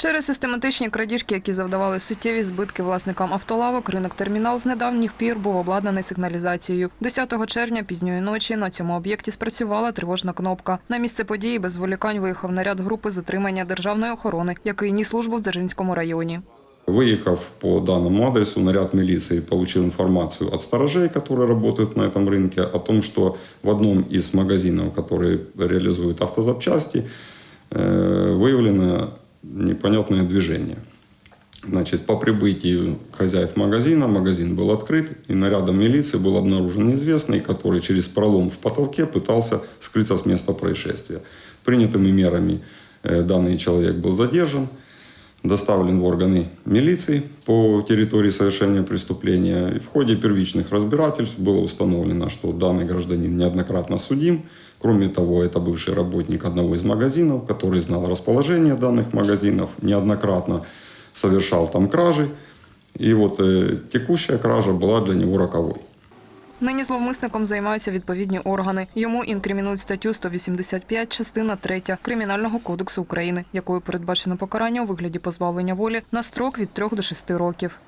Через систематичні крадіжки, які завдавали суттєві збитки власникам автолавок, ринок термінал з недавніх пір був обладнаний сигналізацією. 10 червня пізньої ночі на цьому об'єкті спрацювала тривожна кнопка. На місце події без зволікань виїхав наряд групи затримання державної охорони, який ніс службу в Дзержинському районі. Выехав по данному адресу, наряд милиции получил информацию от сторожей, которые работают на этом рынке, о том, что в одном из магазинов, который реализует автозапчасти, э, выявлено непонятное движение. Значит, по прибытию хозяев магазина, магазин был открыт, и нарядом милиции был обнаружен неизвестный, который через пролом в потолке пытался скрыться с места происшествия. Принятыми мерами э, данный человек был задержан, доставлен в органы милиции по территории совершения преступления. И в ходе первичных разбирательств было установлено, что данный гражданин неоднократно судим. Кроме того, это бывший работник одного из магазинов, который знал расположение данных магазинов, неоднократно совершал там кражи. И вот э, текущая кража была для него роковой. Нині зловмисником займаються відповідні органи. Йому інкримінують статтю 185, частина 3 Кримінального кодексу України, якою передбачено покарання у вигляді позбавлення волі на строк від 3 до 6 років.